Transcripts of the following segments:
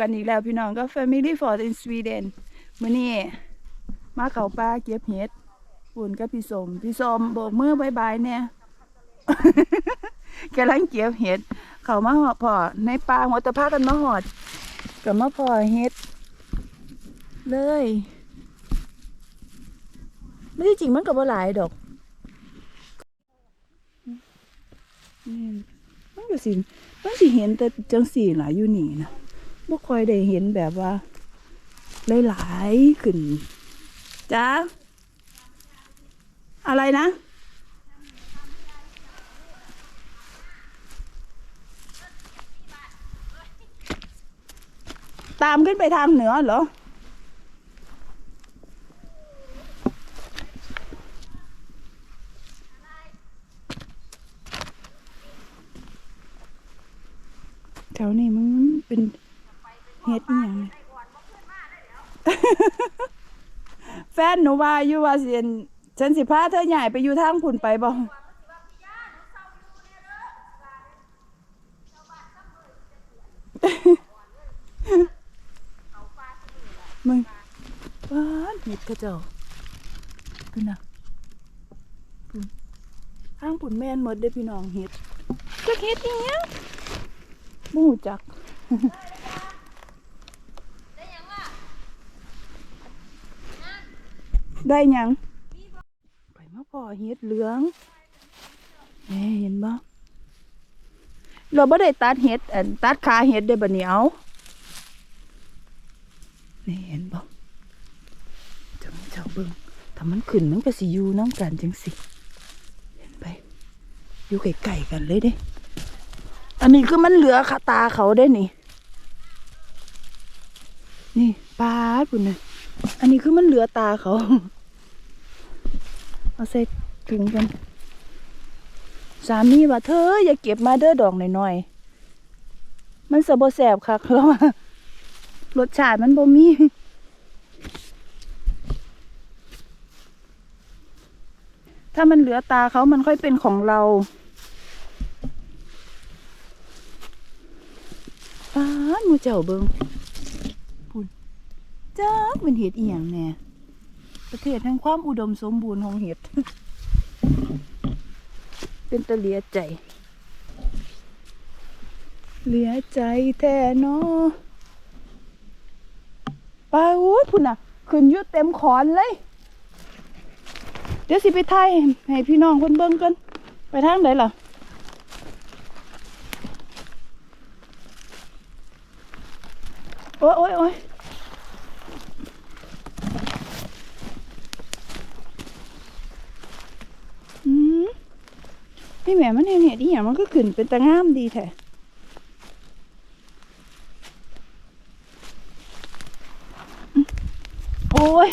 กันอีกแล้วพี่น้องก็ Family Ford in Sweden มื้อนี้มาเขาป่าเก็บเห็ดปุ่นกับพี่สมพี่สมโบกมือบายบายเนี่ยกำลังเก็บเห็ด เขามาหอพอในป่าหัวตะพากันมาหอดกับมาพอเห็ด เลยไม่ได้จริงมันกับว่าหลายดอกนี่มันก็สิมันสิเห็นแต่จังสี่หลายอยู่นี่นะ บ่ค่อยได้เห็นแบบว่าหลายๆขึ้นจ้าอะไรนะ ตามขึ้นไปทางเหนือเหรอแถวนี้มันเป็น เฮ็ดอหย่างแฟนหนูว่าอยู่ว่าสิอั่นฉันสิพาเธอใหญ่ไปอยู่ทางผุนไปบ่มึงบ้านเห็ดกระเจ้าดูนะปุ่นทางปุ่นแม่นหมดเด้อพี่น้องเห็ดจักเห็ดอีหยังบ่ฮู้จัก ได้ยังไปมาพอเห็ดเหลืองแหม่เห็นบ่เราบ่ได้ตัดเห็ดอันตัดขาเห็ดได้บัดนี้เอานี่เห็นบ่จังเจ้าเบิ่งถ้ามันขึ้นมันก็สิอยู่น้ำกันจังสิเห็นไปอยู่ไกลๆกันเลยเด้ อันนี้คือมันเหลือขาตาเขาได้นี่ นี่ปลาดปุ่นน่ะอันนี้คือมันเหลือตาเขา เอาใส่ถุงกันสามีว่าเธออย่าเก็บมาเด้อดอกหน่อยๆ มันสะบแสบคักแล้วอะรสชาติมันบ่มีถ้ามันเหลือตาเขามันค่อยเป็นของเราป้าหมูเจ้าเบิงพุ่นจ้าเป็นเห็ดอีหยังแน่ ประเทศแห่งความอุดมสมบูรณ์ของเห็ด เป็นตะเลียใจ เหลียใจแท้เนาะป้าอู้พุ่นน่ะ ขึ้นยุดเต็มขอนเลย เดี๋ยวสิไปไทยให้พี่น้องคนเบิ่งกัน ไปทางไหนล่ะโอ้ยโอ้ยโอ้ยอืมนี่ แม่มันเห็นเห็ดอีหยังมันก็ขึ้นเป็นตะงามดีแท้โอ้ย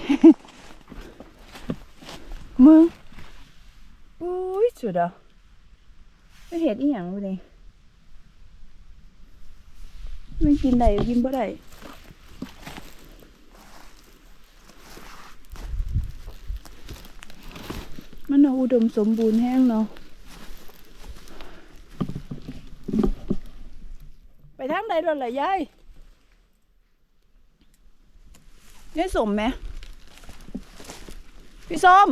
มึงอุ้ยสุดอะไม่เห็ดอีหยังเลยมันกินได้กินบ่ได้มันเอาอุดมสมบูรณ์แห้งเนาะไปทางใด แล้วล่ะยายยายสมไหมพี่ส้ม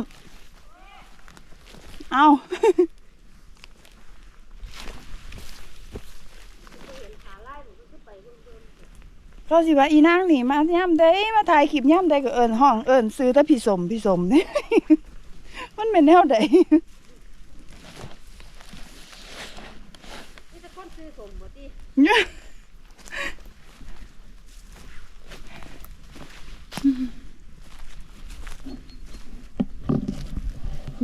เอาเขาสิว่าอีนางนี่มาย่ำได้มาถ่ายคลิปย่ำได้ก็เอิญห้องเอิญซื้อแต่พี่สมพี่สมเนี่ยมันเป็นแนวใดนี่จะคนซื้อสมบ่ติ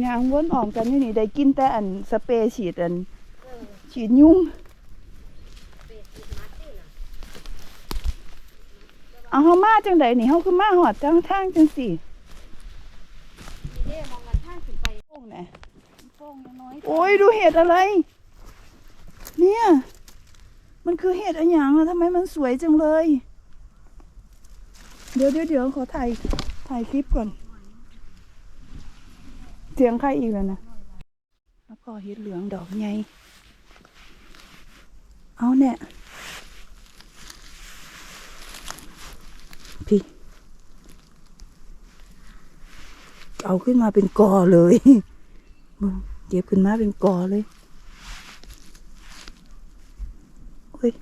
ยางวนออมกันอยู่นี่ได้กินแต่อันสเปรย์ฉีดอันฉีดยุงเป็ดติดมัดติน่ะเอาเฮามาจังไดนี่เฮาคือมาหอดจังทางจังสี่มีเด้มองกันทางขึ้นไปโป่งไหนโป่งน้อยโอ้ยดูเห็ดอะไร เนี่ย มันคือเห็ดอะไรอย่างอะทำไมมันสวยจังเลย เดี๋ยวเดี๋ยวเดี๋ยวขอถ่ายถ่ายคลิปก่อน เสียงใครอีกแล้วนะแล้วก็เห็ดเหลืองดอกใหญ่เอาเนี่ยพี่ เอาขึ้นมาเป็นกอเลยเก็บขึ้นมาเป็นกอเลยเฮ้ย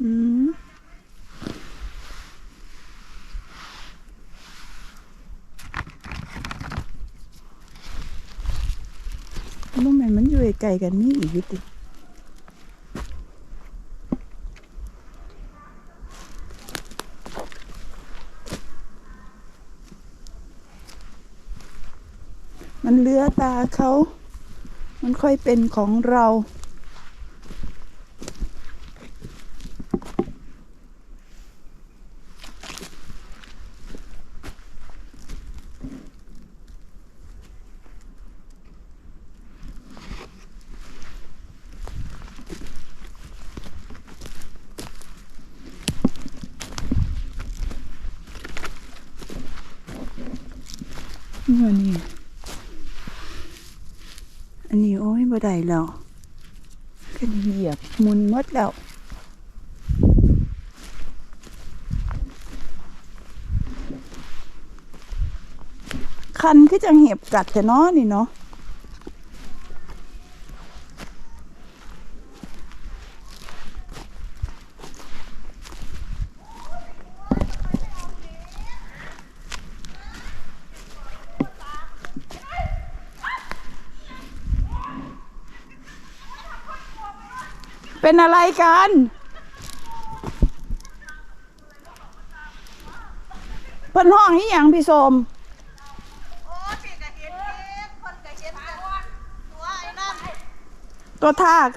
อืม กลๆกันนี่อีกยู่ติมันเลือตาเขา มันค่อยเป็นของเรา นี่อันนี้อันนี้โอ้ยบ่ได้แล้วขึ้นเหยียบมุนมดแล้วคันคือจังเห็บกัดแต่น้อนี่เนาะ เป็นอะไรกัน เพิ่นห้องนี่ยังพี่สมตัวทาก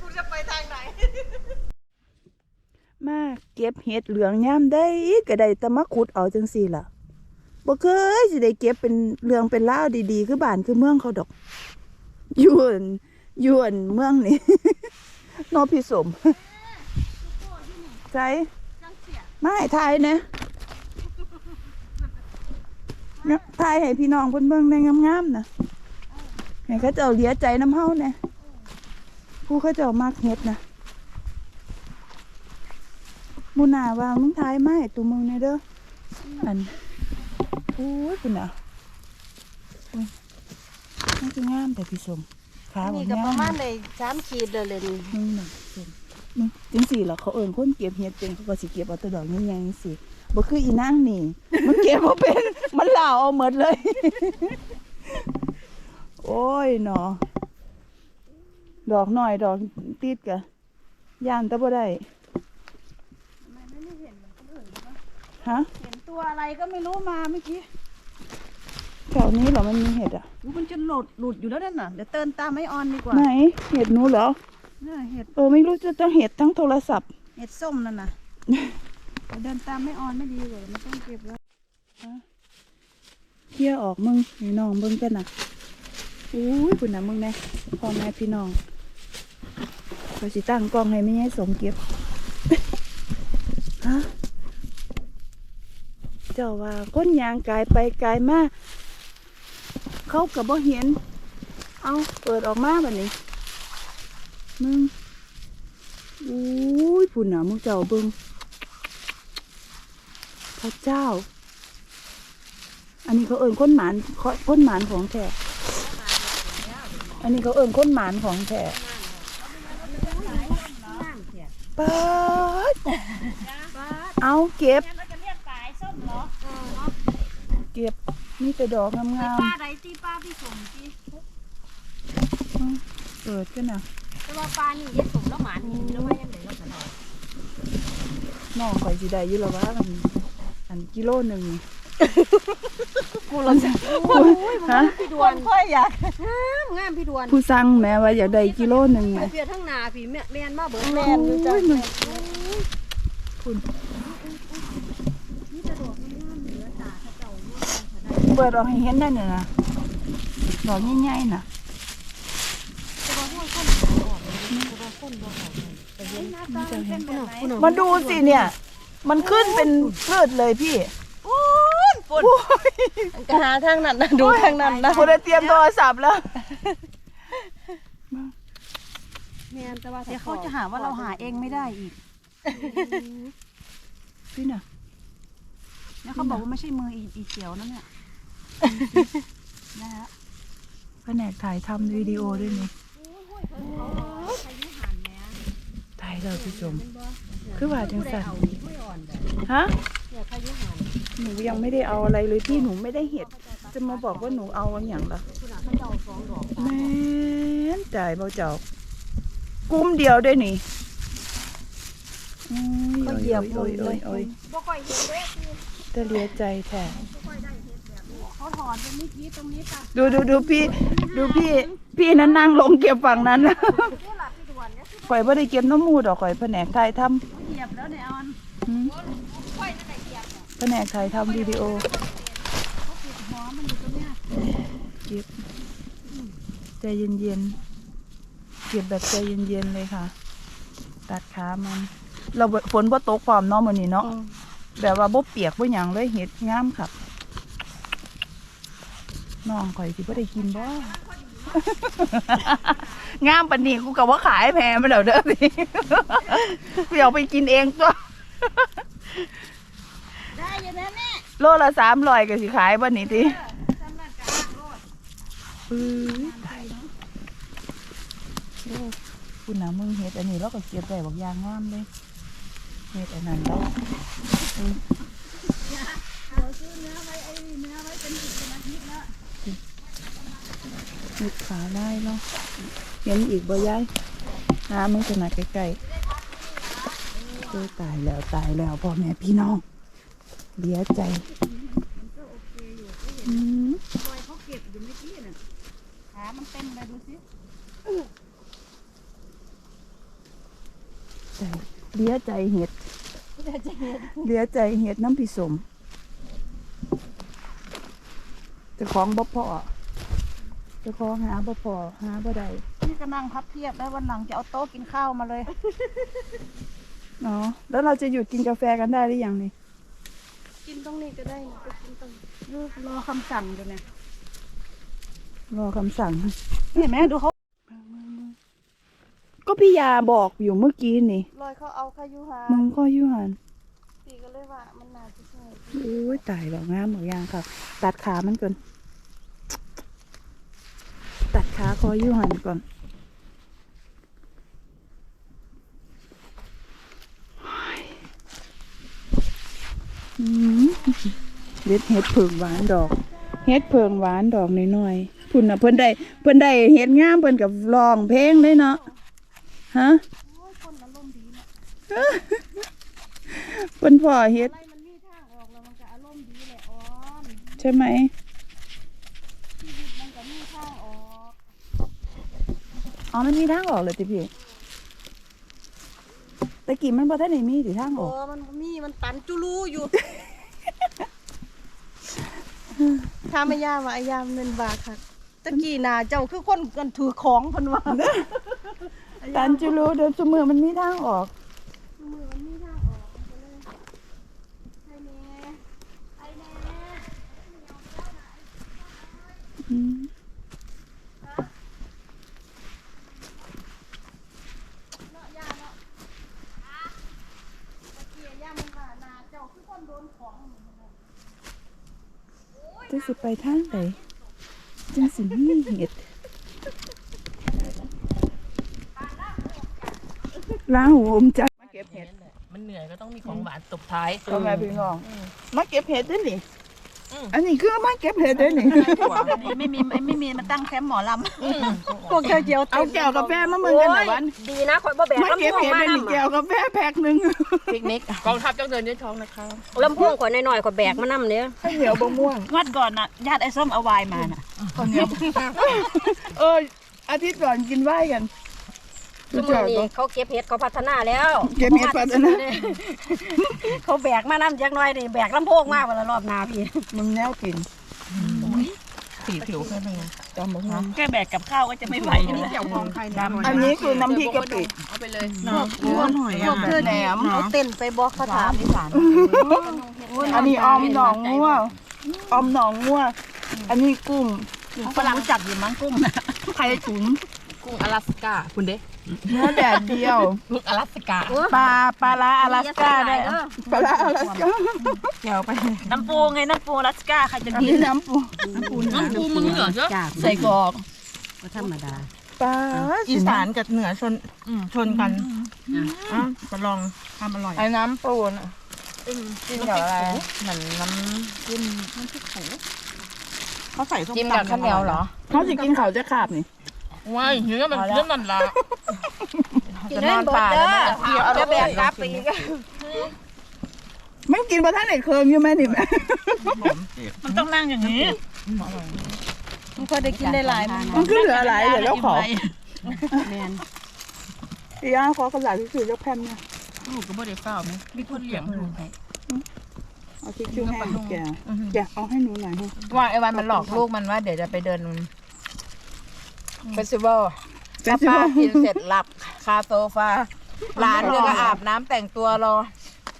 กูจะไปทางไหนมาเก็บเห็ดเหลืองย่ามได้ก็ได้แต่มาขุดเอาจังสี่ล่ะ บ่เคยสิได้เก็บเป็นเรื่องเป็นราดีๆ คือบ้านคือเมืองเขาดอกยวนยวนเมืองนี่โนพี่สมใจไม่ถ่ายนะเนี่ยถ่ายให้พี่น้องเพิ่นเบิ่งได้งามๆนะให้เขาเจ้าเลียใจน้ำเฮาเนะผู้เขาเจ้ามักเฮ็ดนะมูนาว่ามึงทายมาให้ตัวมึงเนี่ยเด้ออัน อ้ยคุณอะอุ๊ยมันคืองามแต่พี่สมขาบนี่อกก็งามประมาณในสามขีดเลยเลยนี่มึงน่ะสมมึงจังสี่เหรอเขาเอิญคนเก็บเห็ดเป็นเขาก็สิเก็บเอาแตัวดอกใหญ่ๆสิบ่คืออีนางนี่ มันเก็บบ่เป็นมันเหล่าเอาหมดเลย โอ้ยหนอดอกหน่อยดอกติดกะย่านแต่บ่ได้ ฮะเห็นตัวอะไรก็ไม่รู้มาเมื่อกี้แถวนี้เหรอมันมีเห็ดอะอู้มันจะหลุดหลุดอยู่แล้วนั่นน่ะเดี๋ยวเตินตามไม่ออนดีกว่าไหนเห็ดหนูเหรอน่าเห็ดเออไม่รู้จะต้องเห็ดทั้งโทรศัพท์ เห็ดส้มนั่นน่ะเดี๋ยวเดินตามไม่ออนไม่ดีเลยมันต้องเก็บแล้วเที่ยออกมึงให้น้องเบิ่งกันนะอุ้ยคุณนะมึงแน่พ่อแม่พี่น้องก็สิตั้งกล้องให้ไม่ให้สมเก็บ ฮะ เจ้าว่าคนยางกายไปกายมาเขากับบ่เห็น เอาเปิดออกมาแบบนี้มึงอุ้ยพุ่นน่ะมึงเจ้าเบิ่งพระเจ้า อันนี้เขาเอิญค้นหมานค้นหมานของแท้อันนี้เขาเอิญค้นหมานของแท้เปิดเอาเก็บ ก็บนี่แต่ดอกงามปลาใดตีปลาพี่สมตีๆเปิดกันนะแต่ว่าปลานี่เย็ดสมแล้วหมานหินแล้วว่ายังไงแล้วกันน้องข่อยสิได้อยู่แล้วว่าอันอันกิโลหนึ่งกูเราจะฮะพี่ดวนค่อยอยากงามงามพี่ดวนผู้สั่งแม่ว่าอยากได้กิโลหนึ่งไหมเพียทั้งนาพี่แม่แม่นมาเบิดแมนอยู่จ้ะโอ้ยมึงคุณ เปิดออกให้เห็นได้เนี่ยนะดอกใหญ่ๆน่ะมาดูสิเนี่ย มันขึ้นเป็นพืชเลยพี่ปุ่นก็หาทางนั้นนะดูทางนั้นนะคนเตรียมโทรศัพท์แล้วมแม่นแต่ว่าเดี๋ยวเขาจะหาว่าเราหาเองไม่ได้อีกพี่น่ะแล้วเขาบอกว่าไม่ใช่มืออีอีเขียวนั่นเนี่ย นะฮะแผนกถ่ายทำวิดีโอด้วยนี่ถ่ายเราพี่ชม คือว่าจังสันฮะเนี่ยพายุหันหนูยังไม่ได้เอาอะไรเลยพี่หนูไม่ได้เห็ด จะมาบอกว่าหนูเอาอันอย่างละคุณอาเขาเจ้าสองดอกแม่นจ่ายเบาเจ้ากุ้มเดียวด้วยนี่โอ้ยก็เหยียบโอ้ยโอ้ยโอ้ยบ่ค่อยเห็นเด้คือจะเหลียใจแท้ เขาถอนตรงนี้กี้ตรงนี้ตัดดูดูดูพี่ ดูพี่ พี่นั้นนั่งลงเก็บฝั่งนั้นนะผู้หลับพี่ดวนเนี่ยคือข่อยบ่ได้เก็บน้ำมูดอกข่อยแผนกถ่ายทเหยียบแล้วเนี่ยออนำหืมค่อยจะได้เกียบแผนกถ่ายทำวิดีโอเขาปิดหัวมันอยู่ตรงเนี้ยเก็บใจเย็นๆเก็บแบบใจเย็นๆเลยค่ะ ตัดขามัน เราบ่ฝนบ่ตกความเนาะมื้อนี้เนาะแบบว่าบ่เปียกบ่หยังเลยเห็ดงามครับ น้องข่อยสิบ่ได้กินบ่ งามปานนี้กูก็ว่าขายแพงไปแล้วเด้อสิกูอยากไปกินเองตัว ได้อยังนะแม่โลละ300ก็สิขายบ่นี้ติปื้อตายโอ้คุณน่ะมึงเฮ็ดอันนี้เราก็เก็บได้บักอย่างงามเลยเฮ็ดอันนั้นแล้ว เราซื้อเนื้อไว้ไอ้เนื้อไว้เป็นสิบเป็นอาทิตย์แล้ว มุดขาได้เนาะเห็นอีกบ่ยายหามึงขนาดใกล้ๆเออตายแล้วตายแล้วพ่อแม่พี่น้องเลียใจอืมรอยเขาเก็บอยู่เมื่อกี้น่ะขามันเต็มเลยดูสิใจเลียใจเห็ดเลียใจเห็ดน้ำผสมจะของบ่พอ เจะของหาบ่พอหาบ่ได้นี่ก็นั่งพับเพียบแล้ววันหลังจะเอาโต๊ะกินข้าวมาเลย เนาะแล้วเราจะหยุดกินกาแฟกันได้หรือยังนี่กินตรงนี้ก็ได้นะไปกินตรงนี้รอคำสั่งอยู่เนี่ยรอคำสั่งเห็นไหมดูเขาก็พี่ยาบอกอยู่เมื่อกี้นี่รอยเขาเอาขายุหามึงก็อยุหันปีก็เลยว่ามันน่าจะใช่ โอ้ยตายแล้วงามหมดยางครับตัดขามันก่อน ตัดขาคออยุหันก่อนโอ้ยอืมเด็ดเห็ดเผิงหวานดอก เห็ดเผิงหวานดอกน้อยๆพุ่นน่ะเพิ่นได้เพิ่นได้เห็ดงามเพิ่นกับร้องเพลงเลยเนาะ ฮะคนอารมณ์ดีนะเพิ่นพ่อเฮ็ดอะไรมั อ๋อมันมีทางออกเลยติพี่ตะกี้มันบ่ทันได้มีติทางอโอ้อกมันบ่มีมันตันจุลูอยู่ ถ้าไม่ย่าว่าไอ้ยามเงินบาทค่ะตะกี้น่ะเจ้าคือคนกันถือของเพิ่นว่าตันจุลูเดินซุมือมันมีทางออก มือมันมีทางออกมันก็เลยให้แน่ให้แน่ อืม เนาะย่าเนาะตะกี้ย่ามันว่านาเจ้าคือคนโดนของเหมือนกันเนาะ จะสิไปทางไหนจังสิมีเห็ดล้างหูอมจักมาเก็บเห็ดมันเหนื่อยก็ต้องมีของหวานตบท้ายพ่อแม่พี่น้อง มาเก็บเห็ดด้วยนี่อืมอันนี้คือมาเก็บเห็ดด้วยนี่ไม่มีไม่มีมาตั้งแคมป์หมอลำพวกเจ้าเจียวเอาแก้วกาแฟมาเมืองกันหน่อยวันดีนะข่อยบ่แบกมาลำเก็บโพงเห็ดมาด้วยนี่นำแก้วกาแฟแพ็คหนึ่ง ปิกนิกกองทัพจังเดินยืนท้องนะคะลำโพงข่อยน้อยๆข่อยแบกมานำเด้อข้าวเหนียวบะม่วงวัดก่อนน่ะญาติไอ้ส้มเอาไวายมาน่ะข้าวเหนียวเอออาทิตย์ก่อนกินไหว้กันทุรู้กจัมื้กอนี้ปะเขาเก็บเห็ดเขาพัฒนาแล้ว เก็บเห็ดพัฒนาเขาแบกมานำจักหน่อยนี่แบกลำโพงมาวันละรอบหน้าพี่มึงแนวกินสีผิวแค่นึง จำบอกว่าแค่แบกกับข้าวก็จะไม่ไหวนี่เจ้าของใครดำอันนี้คือน้ำพริกกะปิเอาไปเลยหัวหน่อยพวกเธอแหนมเอาเต้นไปบอกเขาถามอันนี้ออมหนองงัวออมหนองงัวอันนี้กุ้งฝรั่งรู้จักอยู่มั้งกุ้งนะไข่ตุ๋นกุ้งอลาสก้าคุณเด้ เนื้อแดดเดียวลูกอลาสกา ปลาปลาลาอลาสก้าได้ปลาลาอลาสก้าเกี่ยวไปน้ำปูไงน้ำปูรัสกาใครจะอันกินนี้น้ำปูน้ำปูมึงเหรอเจ้าใส่กรอกก็ธรรมดาปลาอีสานกับเหนือชนชนกันอะมาลองทำอร่อยไอ้น้ำปูน่ะกินกับอะไรเหมือนน้เขาใส่ส้มำจิ้มตำกับข้าวเหนียวเหรอเขาจะกินข้าวจะขาบนี่ ว้ายเนื้อมันเนื้อมันละจะนอนป่าแล้วมันจะเที่ยวเอาแบกกลับไปอีกมันกินประทานไหนเคืองอยู่ไหมนี่แม่มันต้องนั่งอย่างนี้มันพอได้กินได้หลายมันมันก็เหลืออะไรเหลือเจ้าของแมนพี่ย่าขอกระดาษที่ถือเจ้าแพมเนี่ยลูกก็บ่ได้เฝ้าไหมมีคนเลี้ยงลูกเอาทิชชู่แห้งแกะแกะเอาให้หนูหน่อยให้ว่าไอ้วันมันหลอกลูกมันว่าเดี๋ยวจะไปเดิน เฟสติวัลเป็นป้าสิป้ากินเสร็จหลับคาโซฟา หลานก็ก็อาบน้ำแต่งตัวรอ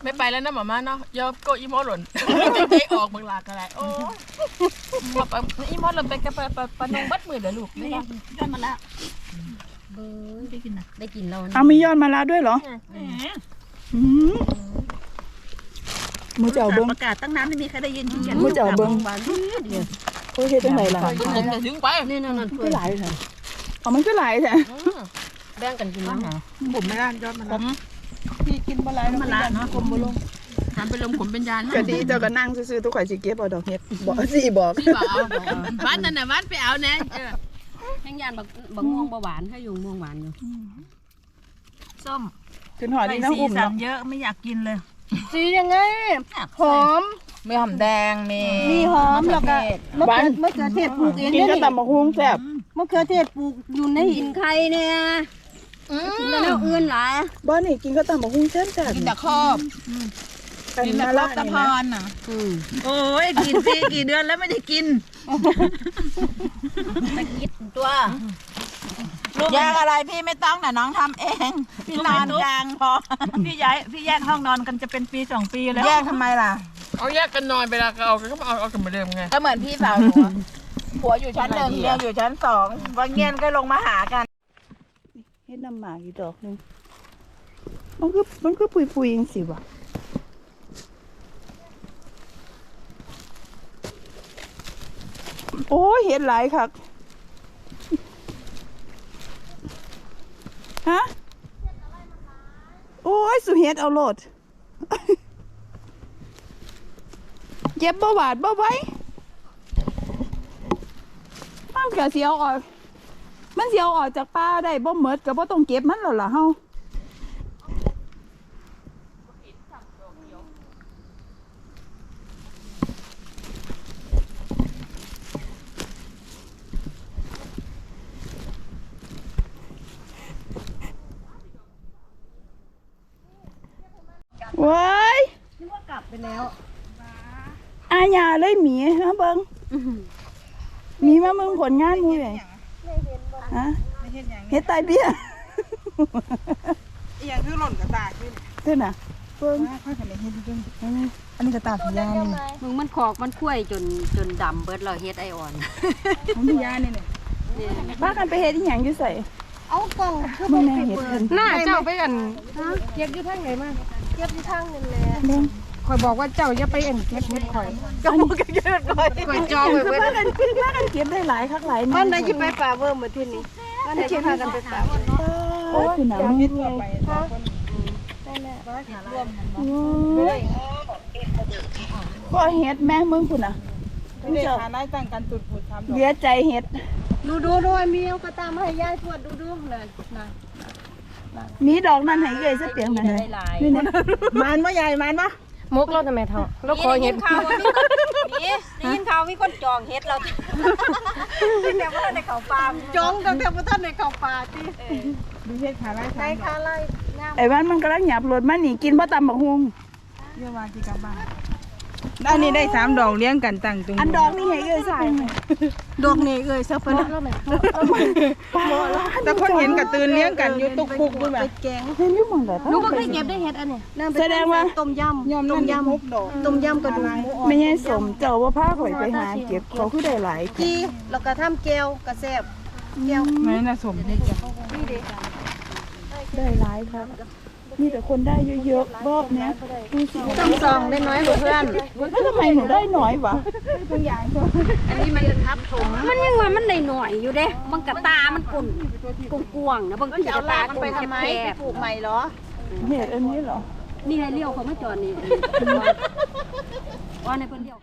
ไม่ไปแล้วนะหมาม่าเนาะยอโกอีโมหล่นเจ๊ออกเมืองลากอะไรโอ้บอกอีโมหล่นไปกับปปนงบัดมือเดี๋ยวลูกไม่ได้ย้อนมาแล้วได้กินแล้วเอามียอดมาแล้วด้วยเหรออืมมือเจ้าเบิ้งประกาศตั้งน้ำไม่มีใครได้ยินที่เขียนมือเจ้าเบิ้งโอ้ยเฮ็ดจังไดล่ะผมจะถึงไปนี่นั่นนั่นก็หลายแท้เอามันก็หลายแท้แบ่งกันกินมั้งผมไม่ได้ยอดมันผมพี่กินบ่หลายมันละเนาะผมบ่ลงทำเป็นลมผมเป็นยานก็ดีเจ้าก็นั่งซื่อๆทุกข่อยสิเก็บเอาดอกเฮ็ดบอกสิบอกพี่บอกเอาบ้านนั่นน่ะบ้านไปเอาแน่แห้งยานบักบักม่วงบ่หวานให้อยู่ม่วงหวานอยู่ส้มขึ้นหอใส่นี่น้องสีอุ้มสันเนาะเยอะไม่อยากกินเลยสียังไงหอม มีหอมแดงมีมีหอมแล้วก็มะเขือมะเขือเทศปลูกเองกินเนี่ยก็นี่ตำบักหุ่งแซ่บมะเขือเทศปลูกอยู่ในหินไข่เนี่ยกินแล้วเอื้อนหลายบ่นี่กินก็ตำบักหุ่งแซ่บแซ่บกินแต่ครอบกินมาละตะนี่พนะรน่ะโอ้ยกินปีกี่เดือนแล้วไม่ได้กินตัวแยกอะไรพี่ไม่ต้องแต่น้องทำเอง พี่นอนกลางพอพี่ย้ายพี่แยกห้องนอนกันจะเป็นปีสองปีแล้วแยกทำไมล่ะ เอาแยกกันนอนเวลาเอาก็เอาเอากันเหมือนเดิมไงก็เหมือนพี่สาวหนูอะผัวอยู่ชั้นหนึ่งเมียอยู่ชั้นสองวันเย็นก็ลงมาหากัน เฮ็ดน้ำหมากอีกดอกหนึงมันคือมันคือปุยๆจังซี่วะโอ้ยเฮ็ดหลายคักฮะ โอ้ยสุเฮ็ดเอาโลด เย็บบ่หวาดบ่ไว้มันก็สิเอาออก มันสิเอาออกจากป้าได้บ่เมดก็บ่ต้องเก็บมันแล้วล่ะเฮาว้ายนึกว่ากลับไปแล้ว อา ญาเลยหมีฮะเบิงหมีมาเมืองผลงานมูเลยฮะเฮ็ดตายเบี้ยอีหยังคือหล่นกระตากนี่เท่าน่ะเบิ่งค่อยๆเห็นเห็นจริงอันนี้กระตากพี่ยานี่มึงมันขอกมันคุ้ยจนจนดำเบิดเราเฮ็ดไอออนของพี่ยานี่เนี่ยบ้ากันไปเฮ็ดอีหยังอยู่ใส่เอากล่องคือบ่แม่เฮ็ดเพิ่นหน้าเจ้าไปอันเก็บอยู่ทางไหนมาเก็บอยู่ทางนั่นแหละเบิ่ง ข่อยบอกว่าเจ้าอย่าไปเอ็นเก็บเม็ดข่อยก็บ่ก็เก็บก่อนข่อยจองไว้คือเว้ยบ้ากันบ้ากันเก็บได้หลายคักหลายวันไหนสิไปป่าเบิ่มมื้อที่นี้วันไหนสิพากันไปป่าเบิ่มโอ้ยคือหนังเฮ็ดไงก็เฮ็ดแม่มึงพุ่นน่ะเด็กหาได้ต่างกันจุดผุดทำดอกเหลือใจเฮ็ดดูดูด้วยมีเอากระตามมาให้ยายทวดดูดูนั่นน่ะมีดอกนั้นให้เอ้ยซะเปียงนั่นน่ะนี่นะมันบ่ใหญ่มันบ่ มุกเราทำไมเท่าเราขอเห็นข่าวว่ามีคนนี่ได้ยินข่าวมีคนจองเฮ็ดเราแต่ว่าในเขาปาล์มจองตั้งแต่บ่ทันในเขาป่าติดูเฮ็ดขาไล่ในทางดอกคาไล่งามไอ้บ้านมันกำลังหยับรถมานี่กินบ่ตำบักฮวงเยอะว่าที่กลับบ้าน อันนี้ได้สามดอกเลี้ยงกันตั้งตรงอันดอกนี่ให้เอ้ยซะเปียงหน่อยดอกนี่เอ้ยซะเพิ่นแต่คนเห็นกับตื่นเลี้ยงกันอยู่ตุกปุกด้วยแบบแกงเห็นอยู่หม่องใดหนูก็เคยเก็บได้เฮ็ดอันนี้นั่นแสดงว่าต้มยำยอมต้นั่มนยยำหกดอกำต้มยำกระดูกหมูอ่อนไม่ใช่สมเจ้าว่าพาข่อยไปหาเก็บเขาคือได้หลายจีแล้วก็ทำแก้วกระแซบแก้วไหนน่ะสมนี่เด้ได้หลายครับ มีแต่คนได้เยอะๆรอบเนี้ยดูสิต้องซองได้น้อยกว่าเพื่อนแล้วทำไมหนูได้น้อยวะมันยังว่ามันได้หน่อยอยู่เด้มันกระตามันกุ่นกุ่นกวางนะบางทีกระตากุ่นแคบปลูกใหม่เหรอเห็ดอันนี้เหรอๆนี่ไงเลี้ยวเขามาจอดนี่ว่าในเพิ่นเลี้ยว